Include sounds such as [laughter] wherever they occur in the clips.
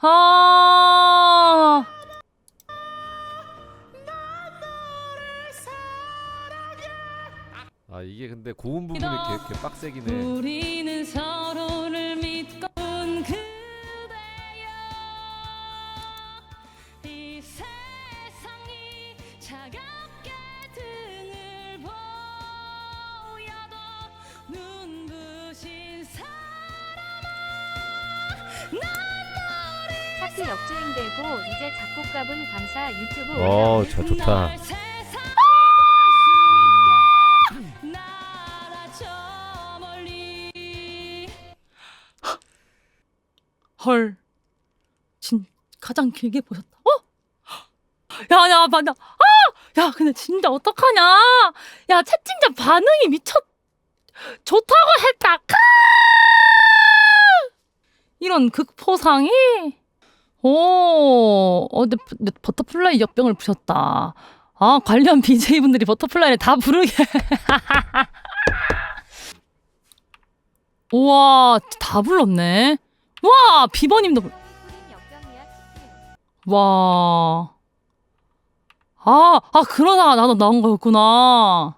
아. 아 이게 근데 고음 부분이 개, 개 빡세긴 해. 우리는 서로를 믿고 온 그대여 이 세상이 차갑 하트 역주행되고 이제 작곡가분 감사 유튜브 어, 저 좋다. 헐. 진 가장 길게 보셨다. 어? 야 야 맞아 아야 근데 진짜 어떡하냐? 야 채팅창 반응이 미쳤 좋다고 했다. 카 이런 극포상이 오, 어, 근데 버- 버터플라이 역병을 부셨다. 아, 관련 BJ분들이 버터플라이를 다 부르게. [laughs] 우와, 다 불렀네. 와, 비버님도, 불-. 와. 아, 아, 그러다가 나도 나온 거였구나.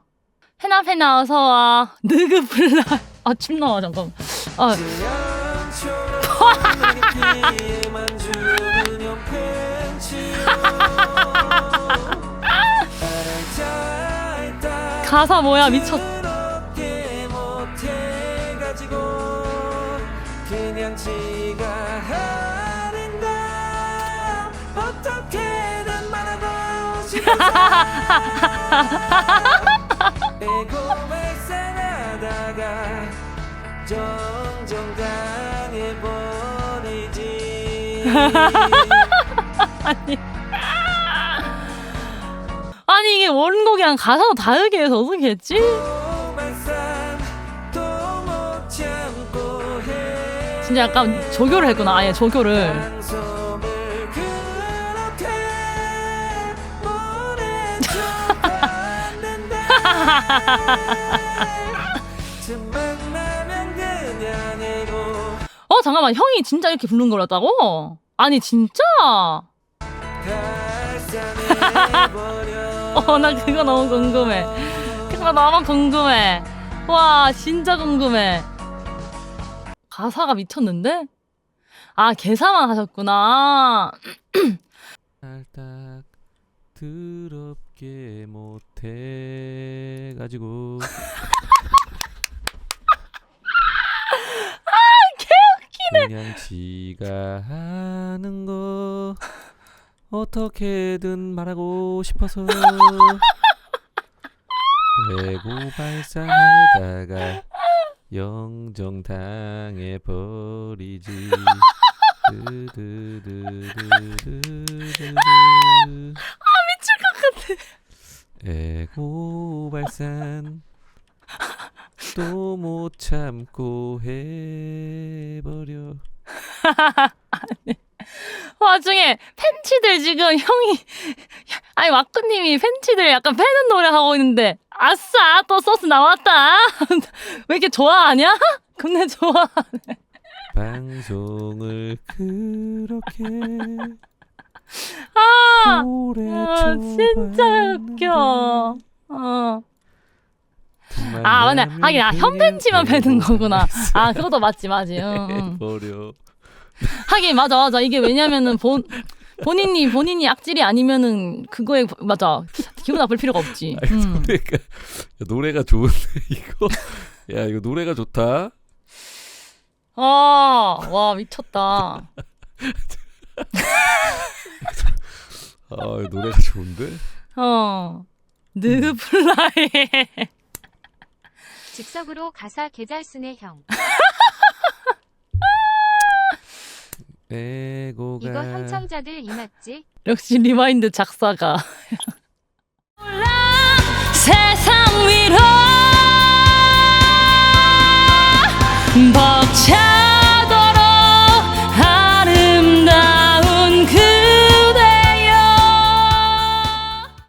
해나, 해나, 어서와. 느그 플라이. 아, 침 나와, 잠깐. 아, [laughs] 가사 뭐야, 미쳤. [laughs] [laughs] 아니. 원곡이랑 가사도 다르게 해서 어떻게 했지? 진짜 약간 조교를 했구나, 아예 조교를. [laughs] 어, 잠깐만, 형이 진짜 이렇게 부른 거였다고? 아니, 진짜? [laughs] 어, 나 그거 너무 궁금해. 그거 너무 궁금해. 와, 진짜 궁금해. 가사가 미쳤는데? 아, 계산만 하셨구나. [clears throat] 살짝 더럽게 못해 가지고 그냥 지가 하는 거 어떻게든 말하고 싶어서. 대고 발산하다가 영정 당해 버리지. 미칠 것 같아. 에고 발산 또 못 참고 해버려 와중에 팬치들 지금 형이 [laughs] 아니 와꾸님이 팬치들 약간 패는 노래 하고 있는데 아싸 또 소스 나왔다. [laughs] 왜 이렇게 좋아하냐? [laughs] 근데 좋아 방송을 그렇게 아, 오래 아 진짜 웃겨. 어. 아 맞네. 하긴 아 현팬치만 패는 거구나. 아 그것도 맞지 맞지. 응, 응. 버려 하긴 맞아 맞아 이게 왜냐면은 본 본인이 본인이 악질이 아니면은 그거에 맞아 기분 나쁠 필요가 없지 아니, 음. 노래가 야, 노래가 좋은데 [laughs] 이거 야 이거 노래가 좋다 아, 와 미쳤다. [laughs] 아 노래가 좋은데 어, 느플라이. 즉석으로 가사 개잘 쓰네 형. 에고가 이거 형청자들 이맞지? 역시 리마인드 작사가. [laughs]